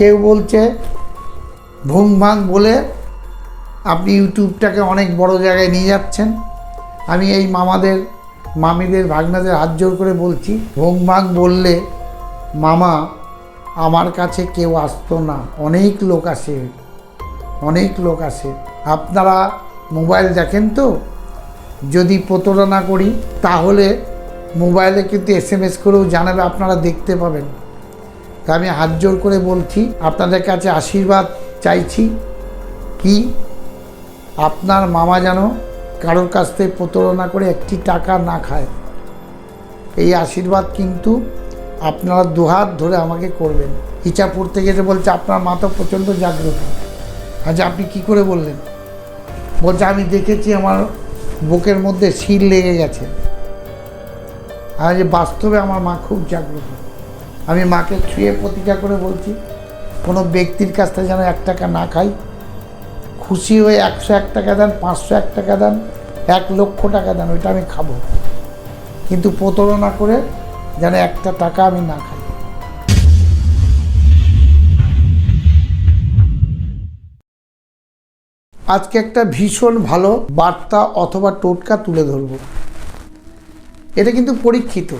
কেউ বলছে ভুং ভাং বলে আপনি ইউটিউবটাকে অনেক বড় জায়গায় নিয়ে যাচ্ছেন। আমি এই মামাদের, মামিদের, ভাগনাদের হাত জোর করে বলছি ভুং ভাং বললে মামা, আমার কাছে কেউ আসতো না। অনেক লোক আসে, অনেক লোক আসে। আপনারা মোবাইল দেখেন তো? যদি প্রতারণা করি, তাহলে মোবাইলে কিন্তু এস এম এস করেও জানাবে, আপনারা দেখতে পাবেন। আমি হাত জোর করে বলছি, আপনাদের কাছে আশীর্বাদ চাইছি। কি? আপনার মামা যেন কারোর কাছ থেকে প্রতারণা করে একটি টাকা না খায়। এই আশীর্বাদ কিন্তু আপনারা দুহাত ধরে আমাকে করবেন। ইচাপুর থেকে এসে বলছে, আপনার মা তো প্রচণ্ড জাগ্রত। আজ আপনি কি করে বললেন? বলছে, আমি দেখেছি আমার বুকের মধ্যে শির লেগে গেছে। আর যে বাস্তবে আমার মা খুব জাগ্রত। আমি মাকে ছুঁয়ে প্রতিজ্ঞা করে বলছি, কোনো ব্যক্তির কাছ থেকে যেন এক টাকা না খাই। খুশি হয়ে একশো এক টাকা দেন, পাঁচশো এক টাকা দেন, এক লক্ষ টাকা দেন, ওইটা আমি খাব। কিন্তু প্রতারণা করে যেন একটা টাকা আমি না খাই। আজকে একটা ভীষণ ভালো বার্তা অথবা টোটকা তুলে ধরব। এটা কিন্তু পরীক্ষিত।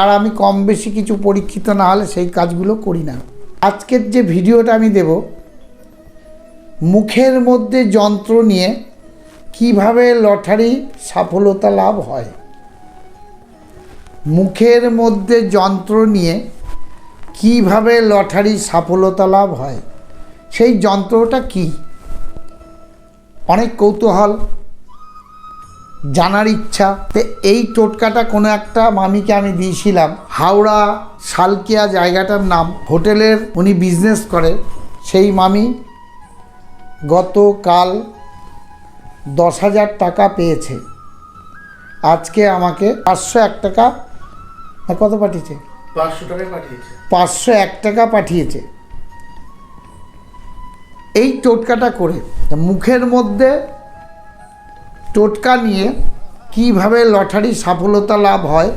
আর আমি কম বেশি কিছু পরীক্ষিত না হলে সেই কাজগুলো করি না। আজকের যে ভিডিওটা আমি দেব, মুখের মধ্যে যন্ত্র নিয়ে কীভাবে লটারি সফলতা লাভ হয়। মুখের মধ্যে যন্ত্র নিয়ে কীভাবে লটারি সফলতা লাভ হয়, সেই যন্ত্রটা কি? অনেক কৌতূহল জানার ইচ্ছা। তো এই টোটকাটা কোনো একটা মামিকে আমি দিয়েছিলাম। হাওড়া শালকিয়া জায়গাটার নাম। হোটেলের উনি বিজনেস করে। সেই মামি গতকাল দশ হাজার টাকা পেয়েছে। আজকে আমাকে পাঁচশো এক টাকা কত পাঠিয়েছে? পাঁচশো টাকায় পাঠিয়েছে। পাঁচশো এক টাকা পাঠিয়েছে। এই টোটকাটা করে। মুখের মধ্যে টোটকা নিয়ে কীভাবে লটারি সফলতা লাভ হয়,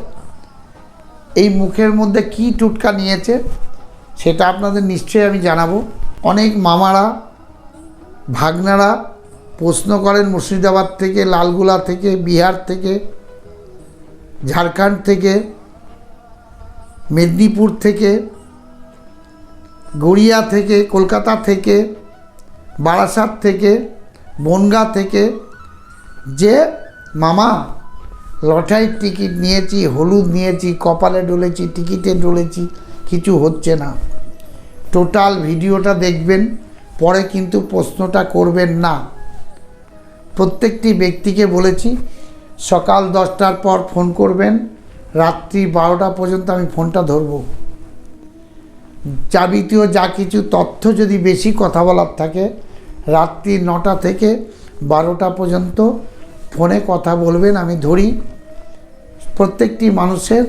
এই মুখের মধ্যে কি টোটকা নিয়েছে, সেটা আপনাদের নিশ্চয়ই আমি জানাব। অনেক মামারা, ভাগনারা প্রশ্ন করেন মুর্শিদাবাদ থেকে, লালগুলা থেকে, বিহার থেকে, ঝাড়খণ্ড থেকে, মেদিনীপুর থেকে, গড়িয়া থেকে, কলকাতা থেকে, বারাসাত থেকে, বনগা থেকে যে, মামা, লটারির টিকিট নিয়েছি, হলুদ নিয়েছি, কপালে ডলেছি টিকিটে ডলেছি কিছু হচ্ছে না। টোটাল ভিডিওটা দেখবেন, পরে কিন্তু প্রশ্নটা করবেন না। প্রত্যেকটি ব্যক্তিকে বলেছি, সকাল দশটার পর ফোন করবেন, রাত্রি বারোটা পর্যন্ত আমি ফোনটা ধরবো। যাবতীয় যা কিছু তথ্য যদি বেশি কথা বলার থাকে, রাত্রি নটা থেকে বারোটা পর্যন্ত ফোনে কথা বলবেন, আমি ধরি। প্রত্যেকটি মানুষের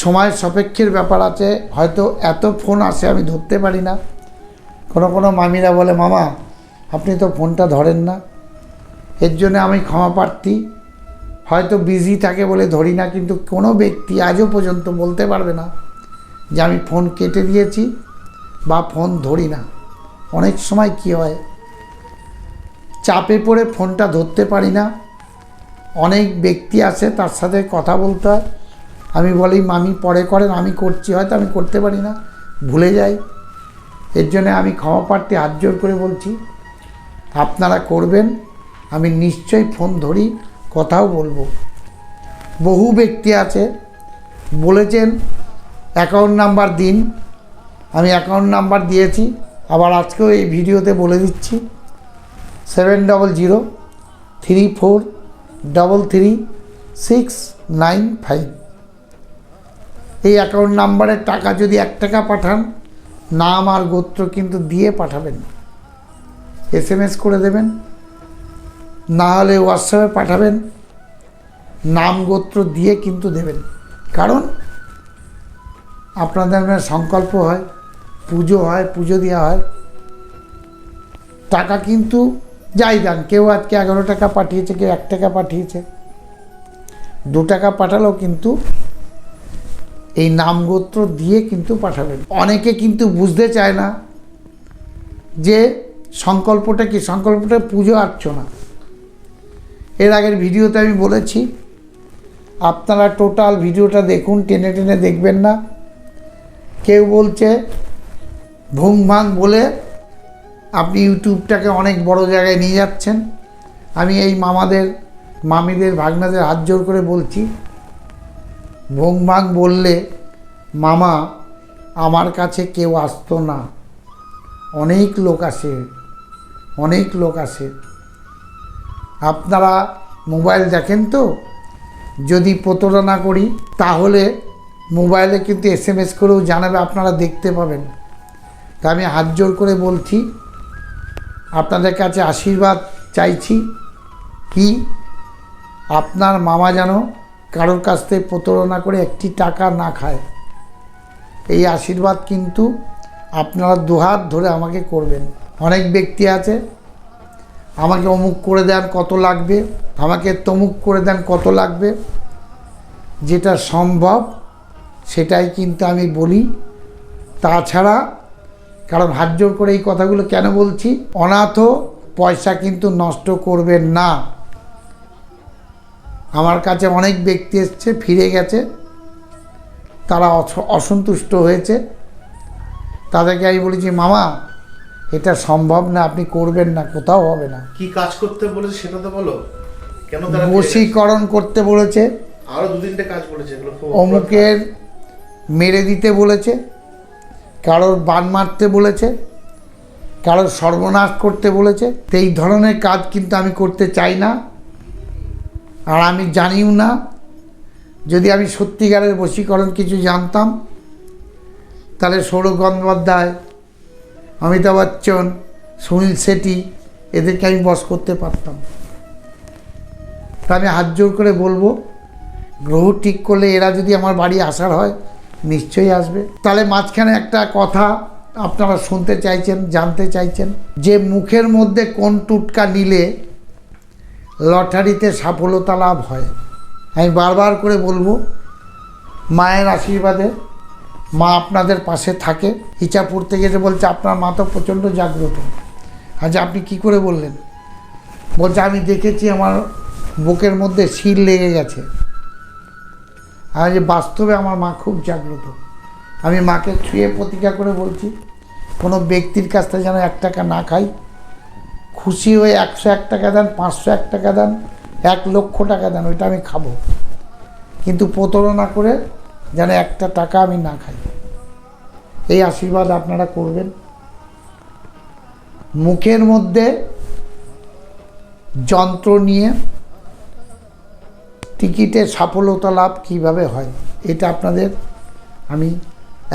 সময় সাপেক্ষের ব্যাপার আছে, হয়তো এত ফোন আসে আমি ধরতে পারি না। কোনো কোনো মামিরা বলে, মামা, আপনি তো ফোনটা ধরেন না। এর জন্য আমি ক্ষমা প্রার্থী। হয়তো বিজি থাকে বলে ধরি না, কিন্তু কোনো ব্যক্তি আজও পর্যন্ত বলতে পারবে না যে আমি ফোন কেটে দিয়েছি বা ফোন ধরি না। অনেক সময় কি হয় চাপে পড়ে ফোনটা ধরতে পারি না। অনেক ব্যক্তি আছে, তার সাথে কথা বলতে হয়। আমি বলি, মামি, পরে করেন, আমি করছি, হয়তো আমি করতে পারি না। ভুলে যাই। এর জন্য আমি ক্ষমা প্রার্থী হাত জোর করে বলছি, আপনারা করবেন, আমি নিশ্চয়ই ফোন ধরি, কথাও বলব। বহু ব্যক্তি আছে, বলেছেন, অ্যাকাউন্ট নাম্বার দিন। আমি অ্যাকাউন্ট নাম্বার দিয়েছি, আবার আজকেও এই ভিডিওতে বলে দিচ্ছি। Seven double zero three four double three six nine five এই অ্যাকাউন্ট নাম্বারের টাকা যদি এক টাকা পাঠান, নাম আর গোত্র কিন্তু দিয়ে পাঠাবেন। এস এম এস করে দেবেন। না হলে হোয়াটসঅ্যাপে পাঠাবেন। নাম গোত্র দিয়ে কিন্তু দেবেন। কারণ আপনাদের সংকল্প হয়, পুজো হয়, পুজো দেওয়া হয়। টাকা কিন্তু যাই দেন কেউ আজকে এগারো টাকা পাঠিয়েছে, কেউ এক টাকা পাঠিয়েছে। দু টাকা পাঠালেও কিন্তু, এই নামগোত্র দিয়ে কিন্তু পাঠাবেন অনেকে কিন্তু বুঝতে চায় না যে সংকল্পটা কি? সংকল্পটা পুজো অর্চনা। এর আগের ভিডিওতে আমি বলেছি, আপনারা টোটাল ভিডিওটা দেখুন, টেনে টেনে দেখবেন না। কেউ বলছে, ভুং ভাং বলে আপনি ইউটিউবটাকে অনেক বড় জায়গায় নিয়ে যাচ্ছেন। আমি এই মামাদের, মামিদের ভাগনাদের হাত জোর করে বলছি, ভুং ভাং বললে মামা আমার কাছে কেউ আসতো না। অনেক লোক আসে, অনেক লোক আসে। আপনারা মোবাইল দেখেন তো? যদি প্রতারণা করি, তাহলে মোবাইলে কিন্তু এস এম এস করেও জানাবে, আপনারা দেখতে পাবেন। তা আমি হাত জোর করে বলছি আপনাদের কাছে আশীর্বাদ চাইছি কি? আপনার মামা যেন কারোর কাছ থেকে প্রতারণা করে একটি টাকা না খায়। এই আশীর্বাদ কিন্তু আপনারা দুহাত ধরে আমাকে করবেন। অনেক ব্যক্তি আছে, আমাকে অমুক করে দেন কত লাগবে, আমাকে তমুক করে দেন কত লাগবে। যেটা সম্ভব, সেটাই কিন্তু আমি বলি। তাছাড়া কারণ হাত জোর করে এই কথাগুলো কেন বলছি? অনাথ পয়সা কিন্তু নষ্ট করবেন না। আমার কাছে অনেক ব্যক্তি এসছে ফিরে গেছে। তারা অস- অসন্তুষ্ট হয়েছে। তাদেরকে আমি বলেছি মামা এটা সম্ভব না আপনি করবেন না কোথাও হবে না। কি কাজ করতে বলেছে সেটা তো বলো। কেন তারা বশীকরণ করতে বলেছে। আরও দু তিনটে কাজ বলেছে অমুকের মেরে দিতে বলেছে। কারোর বান মারতে বলেছে, কারোর সর্বনাশ করতে বলেছে, এই ধরনের কাজ কিন্তু আমি করতে চাই না। আর আমি জানিও না, যদি আমি সত্যিকারের বশীকরণ কিছু জানতাম, তাহলে সৌরভ গঙ্গোপাধ্যায়, অমিতাভ বচ্চন, সুনীল শেঠি এদেরকে আমি বস করতে পারতাম। তা আমি হাত জোর করে বলব, গ্রহ ঠিক করলে এরা যদি আমার বাড়ি আসার হয় নিশ্চয়ই আসবে। তাহলে মাঝখানে একটা কথা আপনারা শুনতে চাইছেন, জানতে চাইছেন। যে মুখের মধ্যে কোন টুটকা নিলে লটারিতে সফলতা লাভ হয়? আমি বারবার করে বলব, মায়ের আশীর্বাদে মা আপনাদের পাশে থাকে। ইচাপুর থেকে যে বলছে, আপনার মা তো প্রচণ্ড জাগ্রত। আচ্ছা আপনি কি করে বললেন? বলছে, আমি দেখেছি আমার বুকের মধ্যে শিল লেগে গেছে। আর যে বাস্তবে আমার মা খুব জাগ্রত। আমি মাকে ছুঁয়ে প্রতিজ্ঞা করে বলছি, কোনো ব্যক্তির কাছ থেকে যেন এক টাকা না খাই, খুশি হয়ে একশো এক টাকা দেন, পাঁচশো এক টাকা দেন, এক লক্ষ টাকা দেন, ওইটা আমি খাব। কিন্তু প্রতারণা করে যেন একটা টাকা আমি না খাই। এই আশীর্বাদ আপনারা করবেন। মুখের মধ্যে যন্ত্র নিয়ে টিকিটে সফলতা লাভ কীভাবে হয়, এটা আপনাদের আমি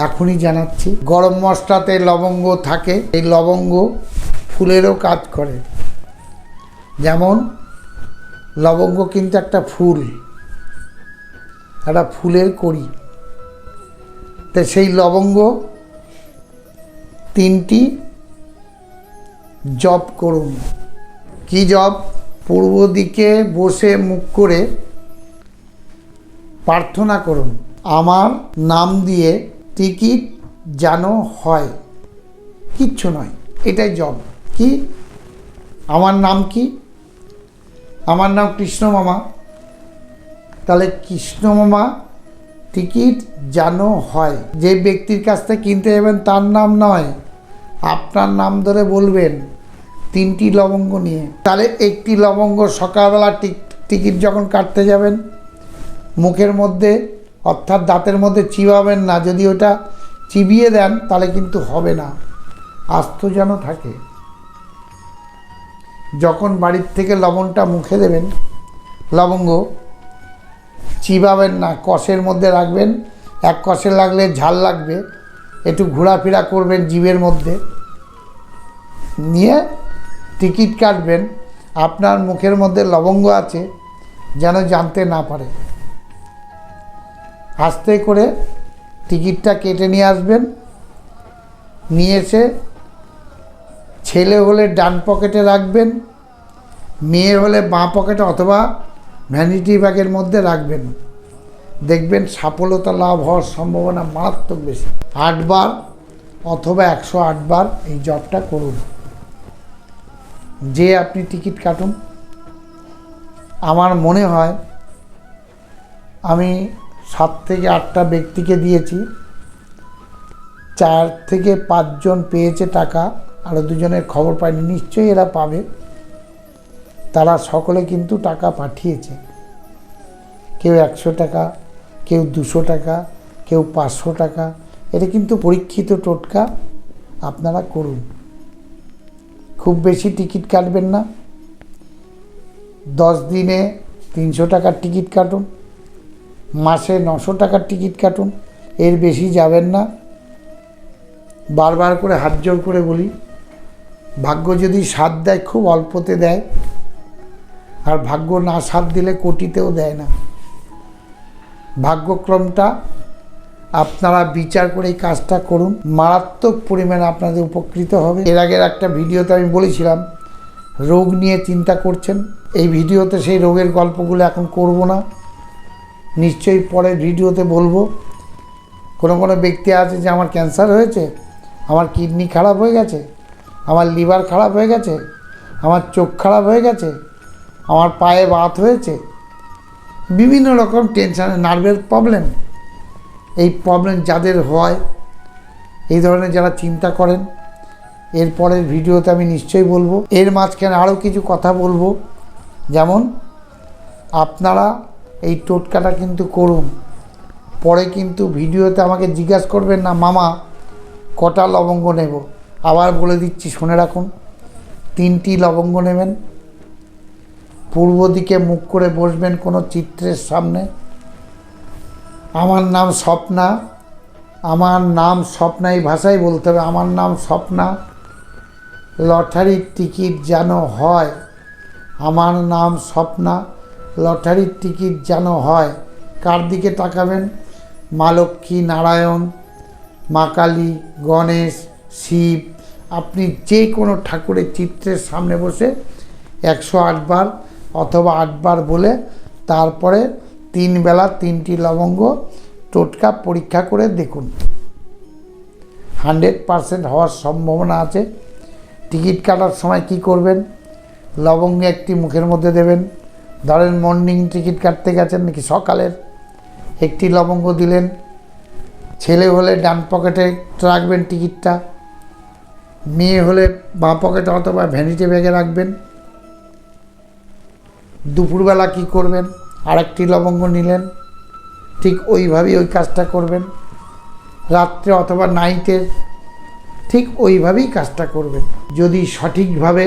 এখনই জানাচ্ছি। গরম মশলাতে লবঙ্গ থাকে, এই লবঙ্গ ফুলেরও কাজ করে। যেমন, লবঙ্গ কিন্তু একটা ফুল, একটা ফুলের করি তো সেই লবঙ্গ তিনটি জপ করুন। কি জপ পূর্ব দিকে বসে মুখ করে প্রার্থনা করুন। আমার নাম দিয়ে টিকিট যেন হয়। কিচ্ছু নয়। এটাই জব। কি? আমার নাম কি? আমার নাম কৃষ্ণ মামা। তাহলে কৃষ্ণ মামা, টিকিট যেন হয়। যে ব্যক্তির কাছ থেকে কিনতে যাবেন, তার নাম নয়। আপনার নাম ধরে বলবেন, তিনটি লবঙ্গ নিয়ে। তাহলে একটি লবঙ্গ সকালবেলা টিক- টিকিট যখন কাটতে যাবেন মুখের মধ্যে, অর্থাৎ দাঁতের মধ্যে চিবাবেন না। যদি ওটা চিবিয়ে দেন, তাহলে কিন্তু হবে না। আস্ত যেন থাকে। যখন বাড়ির থেকে লবণটা মুখে দেবেন, লবঙ্গ, চিবাবেন না, কষের মধ্যে রাখবেন। এক কষে লাগলে ঝাল লাগবে। একটু ঘোরাফেরা করবেন জিভের মধ্যে। নিয়ে টিকিট কাটবেন। আপনার মুখের মধ্যে লবঙ্গ আছে, যেন জানতে না পারে। আস্তে করে টিকিটটা কেটে নিয়ে আসবেন। নিয়ে এসে ছেলে হলে ডান পকেটে রাখবেন, মেয়ে হলে বাঁ পকেটে অথবা ভ্যানিটি ব্যাগের মধ্যে রাখবেন। দেখবেন সফলতা লাভ হওয়ার সম্ভাবনা মারাত্মক বেশি। আটবার অথবা একশো আটবার এই জবটা করুন। যে আপনি টিকিট কাটুন। আমার মনে হয় আমি সাত থেকে আটটা ব্যক্তিকে দিয়েছি। চার থেকে পাঁচজন পেয়েছে টাকা আরও দুজনের খবর পাইনি, নিশ্চয়ই এরা পাবে। তারা সকলে কিন্তু টাকা পাঠিয়েছে। কেউ একশো টাকা, কেউ দুশো টাকা, কেউ পাঁচশো টাকা। এটা কিন্তু পরীক্ষিত টোটকা, আপনারা করুন। খুব বেশি টিকিট কাটবেন না। দশ দিনে তিনশো টাকার টিকিট কাটুন। মাসে নশো টাকার টিকিট কাটুন, এর বেশি যাবেন না। বারবার করে হাত জোর করে বলি, ভাগ্য যদি সাথ দেয়, খুব অল্পতে দেয়, আর ভাগ্য না সাথ দিলে কোটিতেও দেয় না। ভাগ্যক্রমটা আপনারা বিচার করে এই কাজটা করুন। মারাত্মক পরিমাণে আপনাদের উপকৃত হবে। এর আগের একটা ভিডিওতে আমি বলেছিলাম, রোগ নিয়ে চিন্তা করছেন। এই ভিডিওতে সেই রোগের গল্পগুলো এখন করব না। নিশ্চয়ই পরের ভিডিওতে বলব। কোনো কোনো ব্যক্তি আছে যে আমার ক্যান্সার হয়েছে, আমার কিডনি খারাপ হয়ে গেছে, আমার লিভার খারাপ হয়ে গেছে, আমার চোখ খারাপ হয়ে গেছে, আমার পায়ে বাত হয়েছে, বিভিন্ন রকম টেনশানে নার্ভের প্রবলেম এই প্রবলেম যাদের হয়, এই ধরনের যারা চিন্তা করেন এরপরের ভিডিওতে আমি নিশ্চয়ই বলব। এর মাঝখানে আরও কিছু কথা বলব। যেমন, আপনারা এই টোটকাটা কিন্তু করুন। পরে কিন্তু ভিডিওতে আমাকে জিজ্ঞাসা করবেন, না, মামা, কটা লবঙ্গ নেব? আবার বলে দিচ্ছি, শুনে রাখুন, তিনটি লবঙ্গ নেবেন। পূর্ব দিকে মুখ করে বসবেন কোনো চিত্রের সামনে। আমার নাম স্বপ্না, আমার নাম স্বপ্না এই ভাষায় বলতে হবে, আমার নাম স্বপ্না। লটারির টিকিট যেন হয়, আমার নাম স্বপ্না। লটারির টিকিট যেন হয়, কার দিকে তাকাবেন? মা লক্ষ্মী, নারায়ণ, মা কালী, গণেশ, শিব, আপনি যে কোনো ঠাকুরের চিত্রের সামনে বসে একশো আটবার অথবা আটবার বলে তারপরে তিন বেলা তিনটি লবঙ্গ টোটকা পরীক্ষা করে দেখুন। হান্ড্রেড পারসেন্ট হওয়ার সম্ভাবনা আছে। টিকিট কাটার সময় কি করবেন? লবঙ্গ একটি মুখের মধ্যে দেবেন। ধরেন মর্নিং টিকিট কাটতে গেছেন নাকি সকালের? একটি লবঙ্গ দিলেন। ছেলে হলে ডান পকেটে রাখবেন টিকিটটা মেয়ে হলে বাঁ পকেটে অথবা ভ্যানিটি ব্যাগে রাখবেন। দুপুরবেলা কি করবেন? আরেকটি লবঙ্গ নিলেন। ঠিক ওইভাবেই ওই কাজটা করবেন। রাত্রে অথবা নাইটে ঠিক ওইভাবেই কাজটা করবেন। যদি সঠিকভাবে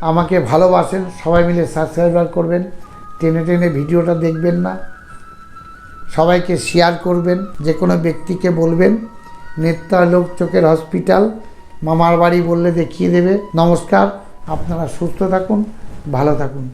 আমাকে ভালোবাসেন, সবাই মিলে সাবস্ক্রাইবার করবেন। টেনে টেনে ভিডিওটা দেখবেন না। সবাইকে শেয়ার করবেন, যে কোনো ব্যক্তিকে বলবেন নেত্রালোক চোখের হসপিটাল মামার বাড়ি বললে দেখিয়ে দেবে। নমস্কার, আপনারা সুস্থ থাকুন, ভালো থাকুন।